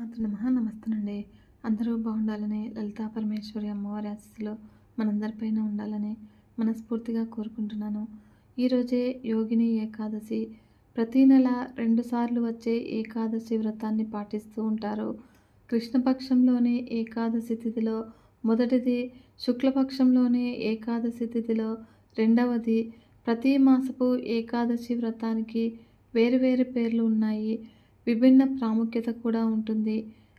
మాతృ నమః నమస్తేనండి అందరూ బాగుండాలని లలితా పరమేశ్వరి అమ్మవారి ఆశీస్సులు మనందరిపైన ఉండాలని మనస్ఫూర్తిగా కోరుకుంటున్నాను. ఈరోజే యోగిని ఏకాదశి ప్రతీ నెల రెండుసార్లు వచ్చే ఏకాదశి వ్రతాన్ని పాటిస్తూ ఉంటారు. కృష్ణపక్షంలోని ఏకాదశి తిథిలో మొదటిది శుక్లపక్షంలోని ఏకాదశి తిథిలో రెండవది ప్రతి మాసపు ఏకాదశి వ్రతానికి వేరు వేరు పేర్లు ఉన్నాయి. విభిన్న ప్రాముఖ్యత కూడా ఉంటుంది.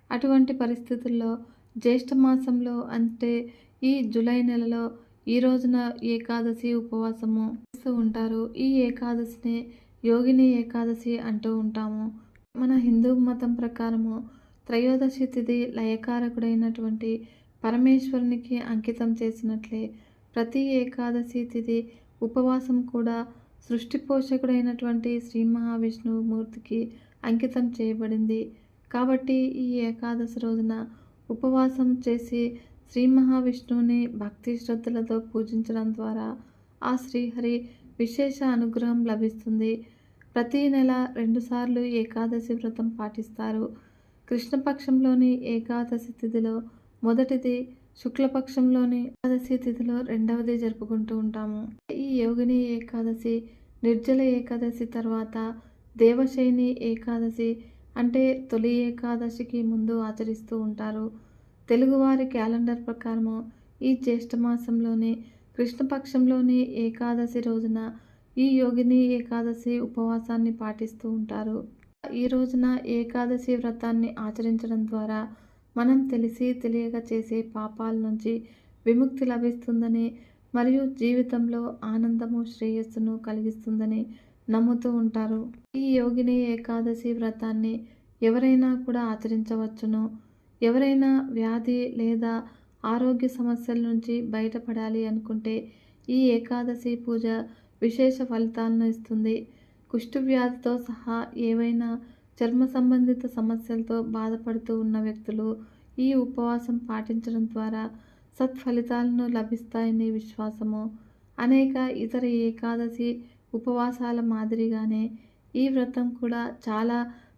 అటువంటి పరిస్థితుల్లో జ్యేష్ఠ మాసంలో అంటే ఈ జూలై నెలలో ఈ రోజున ఏకాదశి ఉపవాసము చేస్తూ ఉంటారు. ఈ ఏకాదశిని యోగిని ఏకాదశి అంటూ ఉంటాము. మన హిందూ మతం ప్రకారము త్రయోదశి తిథి లయకారకుడైనటువంటి పరమేశ్వరునికి అంకితం చేసినట్లే ప్రతి ఏకాదశి తిథి ఉపవాసం కూడా సృష్టి పోషకుడైనటువంటి శ్రీ మహావిష్ణువు మూర్తికి అంకితం చేయబడింది. కాబట్టి ఈ ఏకాదశి రోజున ఉపవాసం చేసి శ్రీ మహావిష్ణువుని భక్తి శ్రద్ధలతో పూజించడం ద్వారా ఆ శ్రీహరి విశేష అనుగ్రహం లభిస్తుంది. ప్రతి నెల రెండుసార్లు ఏకాదశి వ్రతం పాటిస్తారు. కృష్ణపక్షంలోని ఏకాదశి తిథిలో మొదటిది శుక్లపక్షంలోని ఏకాదశి తిథిలో రెండవది జరుపుకుంటూ ఉంటాము. ఈ యోగిని ఏకాదశి నిర్జల ఏకాదశి తర్వాత దేవశైని ఏకాదశి అంటే తొలి ఏకాదశికి ముందు ఆచరిస్తూ ఉంటారు. తెలుగువారి క్యాలెండర్ ప్రకారము ఈ జ్యేష్ఠమాసంలోనే కృష్ణపక్షంలోని ఏకాదశి రోజున ఈ యోగిని ఏకాదశి ఉపవాసాన్ని పాటిస్తూ ఉంటారు. ఈ రోజున ఏకాదశి వ్రతాన్ని ఆచరించడం ద్వారా మనం తెలిసి తెలియక చేసే పాపాల నుంచి విముక్తి లభిస్తుందని మరియు జీవితంలో ఆనందము శ్రేయస్సును కలిగిస్తుందని నమ్ముతూ ఉంటారు. ఈ యోగిని ఏకాదశి వ్రతాన్ని ఎవరైనా కూడా ఆచరించవచ్చును. ఎవరైనా వ్యాధి లేదా ఆరోగ్య సమస్యల నుంచి బయటపడాలి అనుకుంటే ఈ ఏకాదశి పూజ విశేష ఫలితాలను ఇస్తుంది. కుష్ఠవ్యాధితో సహా ఏవైనా చర్మ సంబంధిత సమస్యలతో బాధపడుతూ ఉన్న వ్యక్తులు ఈ ఉపవాసం పాటించడం ద్వారా సత్ఫలితాలను లభిస్తాయని విశ్వాసము. అనేక ఇతర ఏకాదశి ఉపవాసాల మాదిరిగానే ఈ వ్రతం కూడా చాలా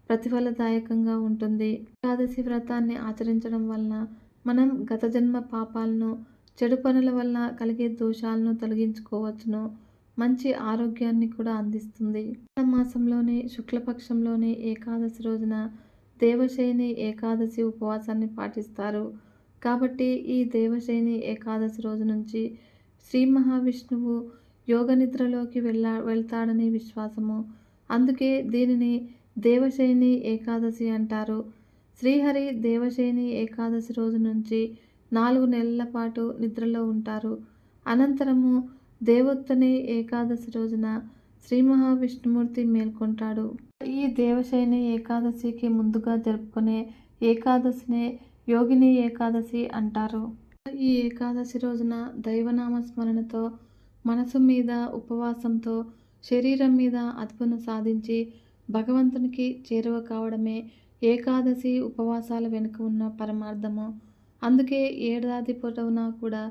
ప్రతిఫలదాయకంగా ఉంటుంది. ఏకాదశి వ్రతాన్ని ఆచరించడం వలన మనం గత జన్మ పాపాలను చెడు పనుల వల్ల కలిగే దోషాలను తొలగించుకోవచ్చును. మంచి ఆరోగ్యాన్ని కూడా అందిస్తుంది. మాసంలోని శుక్లపక్షంలోని ఏకాదశి రోజున దేవశైని ఏకాదశి ఉపవాసాన్ని పాటిస్తారు. కాబట్టి ఈ దేవశైని ఏకాదశి రోజు నుంచి శ్రీ మహావిష్ణువు యోగ నిద్రలోకి వెళ్ళ వెళ్తాడని విశ్వాసము. అందుకే దీనిని దేవశైని ఏకాదశి అంటారు. శ్రీహరి దేవశైని ఏకాదశి రోజు నుంచి నాలుగు నెలల పాటు నిద్రలో ఉంటారు. అనంతరము దేవోత్తని ఏకాదశి రోజున శ్రీ మహావిష్ణుమూర్తి మేల్కొంటాడు. ఈ దేవశైని ఏకాదశికి ముందుగా జరుపుకునే ఏకాదశినే యోగిని ఏకాదశి అంటారు. ఈ ఏకాదశి రోజున దైవనామ స్మరణతో మనసు మీద ఉపవాసంతో శరీరం మీద అదుపును సాధించి భగవంతునికి చేరువ కావడమే ఏకాదశి ఉపవాసాల వెనుక ఉన్న పరమార్థము. అందుకే ఏడాది పొడవునా కూడా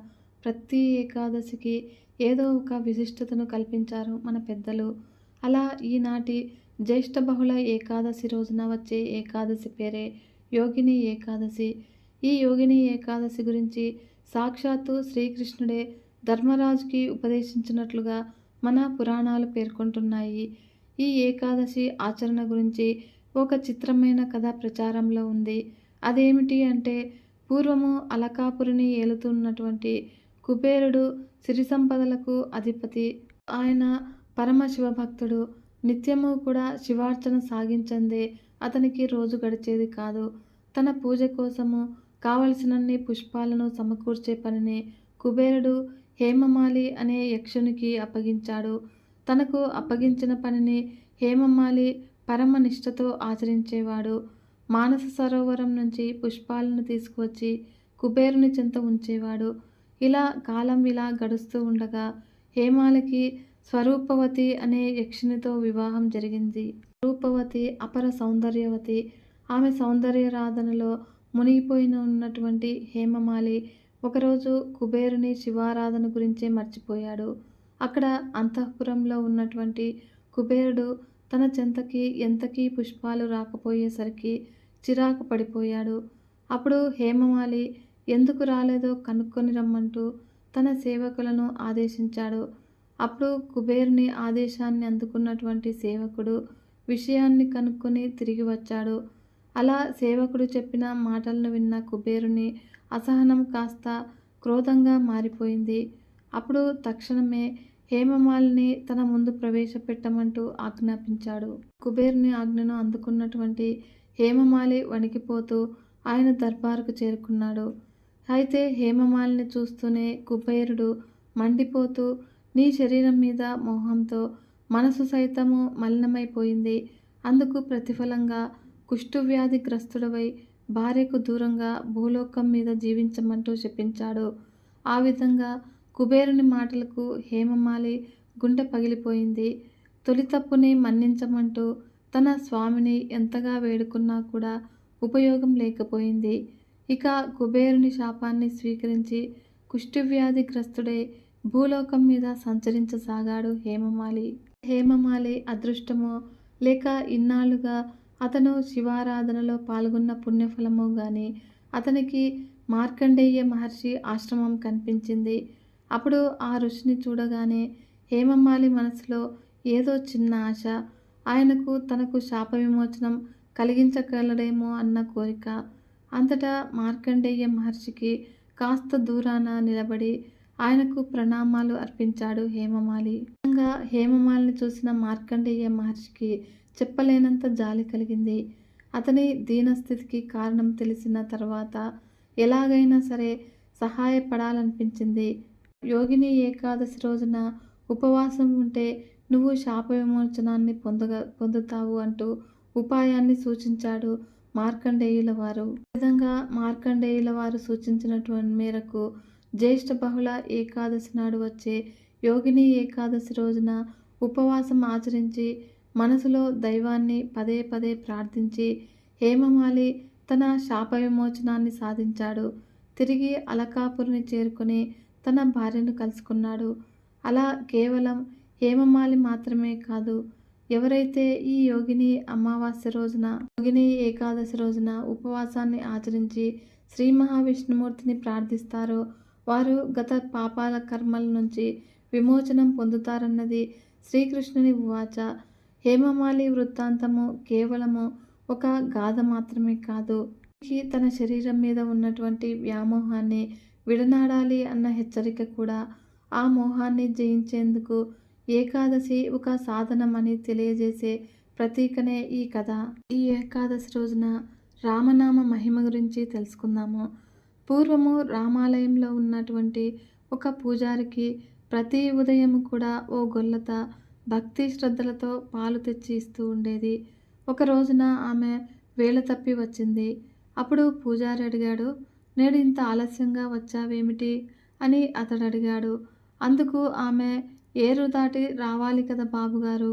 ప్రతి ఏకాదశికి ఏదో ఒక విశిష్టతను కల్పించారు మన పెద్దలు. అలా ఈనాటి జ్యేష్ఠ బహుళ ఏకాదశి రోజున వచ్చే ఏకాదశి పేరే యోగిని ఏకాదశి. ఈ యోగిని ఏకాదశి గురించి సాక్షాత్తు శ్రీకృష్ణుడే ధర్మరాజుకి ఉపదేశించినట్లుగా మన పురాణాలు పేర్కొంటున్నాయి. ఈ ఏకాదశి ఆచరణ గురించి ఒక చిత్రమైన కథ ప్రచారంలో ఉంది. అదేమిటి అంటే పూర్వము అలకాపురిని ఏలుతున్నటువంటి కుబేరుడు సిరి సంపదలకు అధిపతి. ఆయన పరమశివ భక్తుడు నిత్యము కూడా శివార్చన సాగించందే అతనికి రోజు గడిచేది కాదు. తన పూజ కోసము కావలసినన్ని పుష్పాలను సమకూర్చే పనిని కుబేరుడు హేమమాలి అనే యక్షునికి అప్పగించాడు. తనకు అప్పగించిన పనిని హేమమాలి పరమ నిష్ఠతో ఆచరించేవాడు. మానస సరోవరం నుంచి పుష్పాలను తీసుకువచ్చి కుబేరుని చెంత ఉంచేవాడు. ఇలా కాలం ఇలా గడుస్తూ ఉండగా హేమాలకి స్వరూపవతి అనే యక్షునితో వివాహం జరిగింది. స్వరూపవతి అపర సౌందర్యవతి. ఆమె సౌందర్యరాధనలో మునిగిపోయిన ఉన్నటువంటి హేమమాలి ఒకరోజు కుబేరుని శివారాధన గురించే మర్చిపోయాడు. అక్కడ అంతఃపురంలో ఉన్నటువంటి కుబేరుడు తన చెంతకి ఎంతకీ పుష్పాలు రాకపోయేసరికి చిరాకు పడిపోయాడు. అప్పుడు హేమమాలి ఎందుకు రాలేదో కనుక్కొని రమ్మంటూ తన సేవకులను ఆదేశించాడు. అప్పుడు కుబేరుని ఆదేశాన్ని అందుకున్నటువంటి సేవకుడు విషయాన్ని కనుక్కొని తిరిగి వచ్చాడు. అలా సేవకుడు చెప్పిన మాటలను విన్న కుబేరుని అసహనం కాస్త క్రోధంగా మారిపోయింది. అప్పుడు తక్షణమే హేమమాలిని తన ముందు ప్రవేశపెట్టమంటూ ఆజ్ఞాపించాడు. కుబేరుని ఆజ్ఞను అందుకున్నటువంటి హేమమాలి వణికిపోతూ ఆయన దర్బారుకు చేరుకున్నాడు. అయితే హేమమాలిని చూస్తూనే కుబేరుడు మండిపోతూ నీ శరీరం మీద మోహంతో మనసు సైతము మలినమైపోయింది. అందుకు ప్రతిఫలంగా కుష్ఠవ్యాధిగ్రస్తుడవై భార్యకు దూరంగా భూలోకం మీద జీవించమంటూ శపించాడు ఆ విధంగా కుబేరుని మాటలకు హేమమాలి గుండె పగిలిపోయింది. తొలి తప్పుని మన్నించమంటూ తన స్వామిని ఎంతగా వేడుకున్నా కూడా ఉపయోగం లేకపోయింది. ఇక కుబేరుని శాపాన్ని స్వీకరించి కుష్ఠవ్యాధిగ్రస్తుడై భూలోకం మీద సంచరించసాగాడు హేమమాలి. హేమమాలి అదృష్టమో లేక ఇన్నాళ్ళుగా అతను శివారాధనలో పాల్గొన్న పుణ్యఫలము కానీ అతనికి మార్కండేయ మహర్షి ఆశ్రమం కనిపించింది. అప్పుడు ఆ ఋషిని చూడగానే హేమమాలి మనసులో ఏదో చిన్న ఆశ. ఆయనకు తనకు శాప విమోచనం కలిగించగలడేమో అన్న కోరిక. అంతటా మార్కండేయ మహర్షికి కాస్త దూరాన నిలబడి ఆయనకు ప్రణామాలు అర్పించాడు హేమమాలి. నిజంగా హేమమాలిని చూసిన మార్కండేయ మహర్షికి చెప్పలేనంత జాలి కలిగింది. అతని దీనస్థితికి కారణం తెలిసిన తర్వాత ఎలాగైనా సరే సహాయపడాలనిపించింది. యోగిని ఏకాదశి రోజున ఉపవాసం ఉంటే నువ్వు శాప విమోచనాన్ని పొందగ పొందుతావు అంటూ ఉపాయాన్ని సూచించాడు మార్కండేయుల వారు. విధంగా మార్కండేయుల వారు సూచించినటువంటి మేరకు జ్యేష్ఠ బహుళ ఏకాదశి నాడు వచ్చే యోగిని ఏకాదశి రోజున ఉపవాసం ఆచరించి మనసులో దైవాన్ని పదే పదే ప్రార్థించి హేమమాలి తన శాప విమోచనాన్ని సాధించాడు. తిరిగి అలకాపురిని చేరుకుని తన భార్యను కలుసుకున్నాడు. అలా కేవలం హేమమాలి మాత్రమే కాదు ఎవరైతే ఈ యోగిని అమావాస్య రోజున యోగిని ఏకాదశి రోజున ఉపవాసాన్ని ఆచరించి శ్రీ మహావిష్ణుమూర్తిని ప్రార్థిస్తారో వారు గత పాపాల కర్మల నుంచి విమోచనం పొందుతారన్నది శ్రీకృష్ణుని ఉవాచ హేమమాలి వృత్తాంతము కేవలము ఒక గాథ మాత్రమే కాదు. తన శరీరం మీద ఉన్నటువంటి వ్యామోహాన్ని విడనాడాలి అన్న హెచ్చరిక కూడా ఆ మోహాన్ని జయించేందుకు ఏకాదశి ఒక సాధనం అని తెలియజేసే ప్రతీకనే ఈ కథ. ఈ ఏకాదశి రోజున రామనామ మహిమ గురించి తెలుసుకుందాము. పూర్వము రామాలయంలో ఉన్నటువంటి ఒక పూజారికి ప్రతి ఉదయం కూడా ఓ గొల్లత భక్తి శ్రద్ధలతో పాలు తెచ్చి ఇస్తూ ఉండేది. ఒక రోజున ఆమె వేళ తప్పి వచ్చింది. అప్పుడు పూజారి అడిగాడు నేడు ఇంత ఆలస్యంగా వచ్చావేమిటి? అని అతడు అడిగాడు. అందుకు ఆమె ఏరు దాటి రావాలి కదా బాబుగారు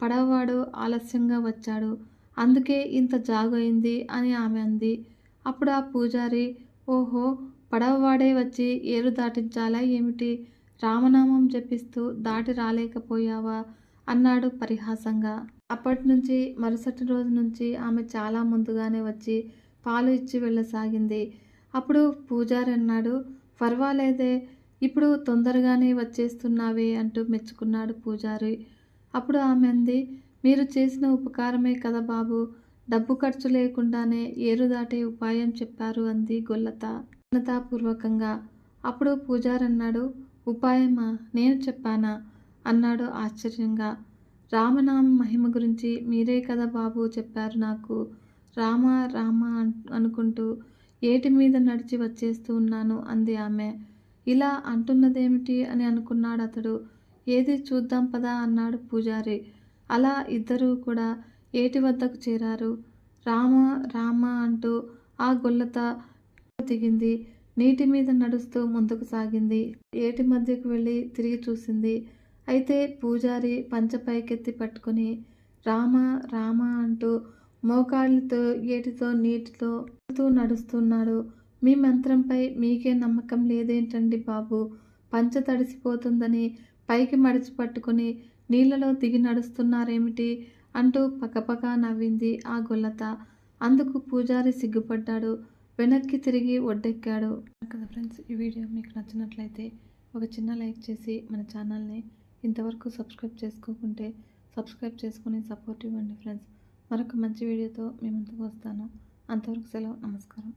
పడవవాడు ఆలస్యంగా వచ్చాడు అందుకే ఇంత జాగు అయింది అని ఆమె అంది. అప్పుడు ఆ పూజారి ఓహో పడవవాడే వచ్చి ఏరు దాటించాలా ఏమిటి? రామనామం జపిస్తూ దాటి రాలేకపోయావా? అన్నాడు పరిహాసంగా. అప్పటి నుంచి మరుసటి రోజు నుంచి ఆమె చాలా ముందుగానే వచ్చి పాలు ఇచ్చి వెళ్ళసాగింది. అప్పుడు పూజారి అన్నాడు పర్వాలేదే ఇప్పుడు తొందరగానే వచ్చేస్తున్నావే అంటూ మెచ్చుకున్నాడు పూజారి. అప్పుడు ఆమె అంది మీరు చేసిన ఉపకారమే కదా బాబు డబ్బు ఖర్చు లేకుండానే ఏరు దాటే ఉపాయం చెప్పారు అంది గొల్లత. ఉన్నతాపూర్వకంగా అప్పుడు పూజారి అన్నాడు ఉపాయమా? నేను చెప్పానా? అన్నాడు ఆశ్చర్యంగా. రామనామ మహిమ గురించి మీరే కదా బాబు చెప్పారు నాకు. రామ రామ అనుకుంటూ ఏటి మీద నడిచి వచ్చేస్తూ ఉన్నాను అంది ఆమె. ఇలా అంటున్నదేమిటి అని అనుకున్నాడు అతడు. ఏది చూద్దాం పదా అన్నాడు పూజారి. అలా ఇద్దరూ కూడా ఏటి వద్దకు చేరారు? రామ రామ అంటూ ఆ గొల్లత దిగింది నీటి మీద నడుస్తూ ముందుకు సాగింది. ఏటి మధ్యకు వెళ్ళి తిరిగి చూసింది. అయితే పూజారి పంచ పైకెత్తి పట్టుకుని రామ రామ అంటూ మోకాళ్ళతో ఏటితో నీటితో నడుస్తున్నాడు. మీ మంత్రంపై మీకే నమ్మకం లేదేంటండి బాబు? పంచ తడిసిపోతుందని పైకి మడిచి పట్టుకుని నీళ్ళలో దిగి నడుస్తున్నారేమిటి? అంటూ పక్కపక్క నవ్వింది ఆ గొల్లత అందుకు పూజారి సిగ్గుపడ్డాడు. వెనక్కి తిరిగి ఒడ్డెక్కాడు. కదా ఫ్రెండ్స్ ఈ వీడియో మీకు నచ్చినట్లయితే ఒక చిన్న లైక్ చేసి మన ఛానల్ని ఇంతవరకు సబ్స్క్రైబ్ చేసుకోకుంటే సబ్స్క్రైబ్ చేసుకుని సపోర్ట్ ఇవ్వండి ఫ్రెండ్స్. మరొక మంచి వీడియోతో మీ ముందుకు వస్తాను. అంతవరకు సెలవు నమస్కారం.